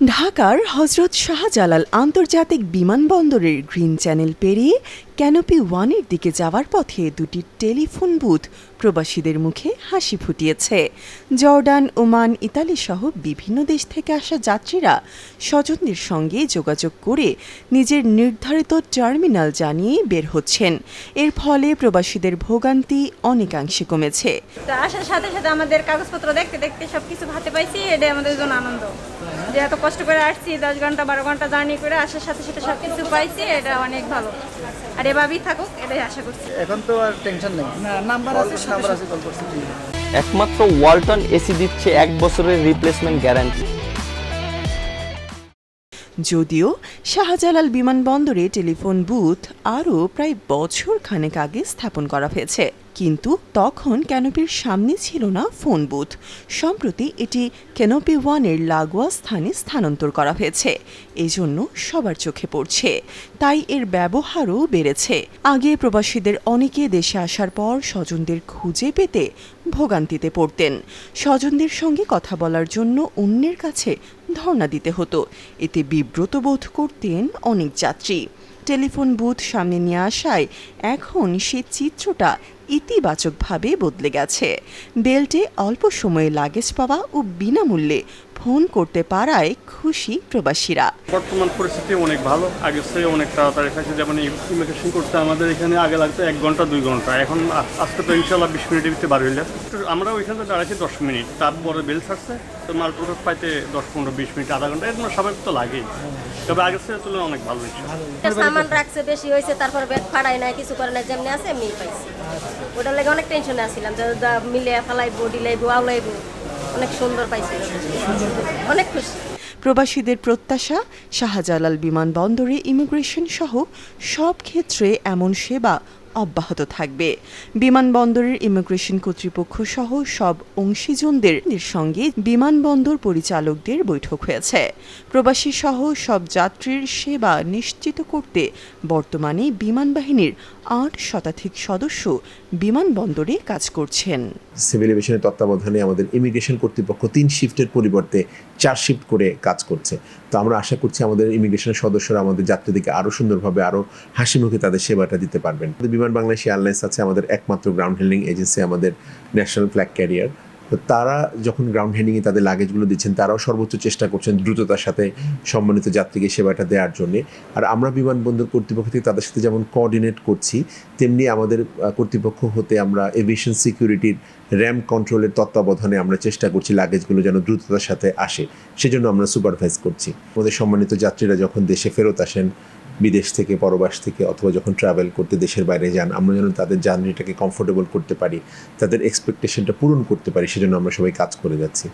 ঢাকার হজরত শাহজালাল আন্তর্জাতিক বিমানবন্দরের গ্রিন চ্যানেল পেরিয়ে ক্যানোপি ওয়ানের দিকে যাওয়ার পথে দুটি টেলিফোন বুথ প্রবাসীদের মুখে হাসি ফুটিয়েছে। জর্ডান, ওমান, ইতালি সহ বিভিন্ন দেশ থেকে আসা যাত্রীরা স্বজনদের সঙ্গে যোগাযোগ করে নিজের নির্ধারিত টার্মিনাল জানিয়ে বের হচ্ছেন। এর ফলে প্রবাসীদের ভোগান্তি অনেকাংশে কমেছে। আসার সাথে সাথে আমাদের কাগজপত্র দেখতে দেখতে সব কিছু হাতে পাইছি, এটাই আমাদের জন্য আনন্দ। যে এত কষ্ট করে আসছি, দশ ঘণ্টা, বারো ঘণ্টা জার্নি করে আসার সাথে সাথে সব কিছু পাইছি, এটা অনেক ভালো। আর এভাবেই থাকুক এটাই আশা করছি। এখন তো আর টেনশন নেই। না নাম্বার আছে নাম্বার আছে কল করছি একমাত্র ওয়ালটন এসি দিচ্ছে এক বছরের রিপ্লেসমেন্ট গ্যারান্টি যদিও শাহজালাল বিমানবন্দরে টেলিফোন বুথ আরও প্রায় বছর খানেক আগে স্থাপন করা হয়েছে। কিন্তু তখন ক্যানোপির সামনে ছিল না ফোন বুথ সম্প্রতি এটি ক্যানোপি ওয়ানের লাগোয়া স্থানে স্থানান্তর করা হয়েছে। এজন্য সবার চোখে পড়ছে। তাই এর ব্যবহারও বেড়েছে। আগে প্রবাসীদের অনেকে দেশে আসার পর স্বজনদের খুঁজে পেতে ভোগান্তিতে পড়তেন। স্বজনদের সঙ্গে কথা বলার জন্য অন্যের কাছে ধর্ণা দিতে হতো। এতে বিব্রত বোধ করতেন অনেক যাত্রী। টেলিফোন বুথ সামনে নিয়ে আসায় এখন সে চিত্রটা ইতিবাচকভাবে বদলে গেছে। বেল্টে অল্প সময়ে লাগেজ পাওয়া ও বিনামূল্যে ফোন করতে পারায় খুশি প্রবাসীরা। বর্তমান পরিস্থিতি অনেক ভালো। আগের চেয়ে অনেক তাড়াতাড়ি হয়েছে যেমন ইমিগ্রেশন করতে আমাদের এখানে আগে লাগতো এক ঘণ্টা দুই ঘণ্টা। এখন আজকে তো ইনশাল্লাহ বিশ মিনিটের ভিতরে বার হইলে। তো আমরা ওইখানে দাঁড়াইছি দশ মিনিট। তারপরে বেল ছাড়ছে তো মাল প্রোডাক্ট পাইতে দশ পনেরো বিশ মিনিট আধা ঘণ্টা এরকম স্বাভাবিক তো লাগেই। তবে আগের চেয়ে তুলনায় অনেক ভালো হয়েছে। সামান রাখছে বেশি হয়েছে তারপর ব্যাগ ফাড়াই নাই কিছু করে নাই যেমনি আছে এমনি পাইছি। ওটার লাগে অনেক টেনশনে আসছিলাম মিলে ফেলাইবো ডিলাইবো আউলাইবো অনেক সুন্দর পাইছে। অনেক খুশি। প্রবাসীদের প্রত্যাশা, শাহজালাল বিমানবন্দরে ইমিগ্রেশন সহ সব ক্ষেত্রে এমন সেবা অব্যাহত থাকবে। বিমানবন্দরের ইমিগ্রেশন কর্তৃপক্ষ সহ সব অংশীজনদের সঙ্গে বিমানবন্দর পরিচালকদের বৈঠক হয়েছে। প্রবাসী সহ সব যাত্রীর সেবা নিশ্চিত করতে বর্তমানে বিমান বাহিনীর আট শতাধিক সদস্য বিমানবন্দরে কাজ করছেন। সিভিল এভিয়েশনের তত্ত্বাবধানে আমাদের ইমিগ্রেশন কর্তৃপক্ষ তিন শিফটের পরিবর্তে চার শিফট করে কাজ করছে। তো আমরা আশা করছি আমাদের ইমিগ্রেশনের সদস্যরা আমাদের যাত্রীদেরকে আরও সুন্দরভাবে আরও হাসি মুখে তাদের সেবাটা দিতে পারবেন। আমাদের বিমান বাংলাদেশ এয়ারলাইন্স আছে, আমাদের একমাত্র গ্রাউন্ড হ্যান্ডলিং এজেন্সি আমাদের ন্যাশনাল ফ্ল্যাগ ক্যারিয়ার তো তারা যখন গ্রাউন্ড হ্যান্ডিংয়ে তাদের লাগেজগুলো দিচ্ছেন, তারাও সর্বোচ্চ চেষ্টা করছেন দ্রুততার সাথে সম্মানিত যাত্রীকে সেবাটা দেওয়ার জন্যে। আর আমরা বিমানবন্দর কর্তৃপক্ষ থেকে তাদের সাথে যেমন কোঅর্ডিনেট করছি, তেমনি আমাদের কর্তৃপক্ষ হতে আমরা এভিয়েশন সিকিউরিটির র্যাম কন্ট্রোলের তত্ত্বাবধানে আমরা চেষ্টা করছি লাগেজগুলো যেন দ্রুততার সাথে আসে। সেজন্য আমরা সুপারভাইজ করছি। আমাদের সম্মানিত যাত্রীরা যখন দেশে ফেরত আসেন বিদেশ থেকে, পরবাস থেকে অথবা যখন ট্রাভেল করতে দেশের বাইরে যান, আমরা যেন তাদের জার্নিটাকে কমফোর্টেবল করতে পারি, তাদের এক্সপেকটেশনটা পূরণ করতে পারি, সেজন্য আমরা সবাই কাজ করে যাচ্ছি।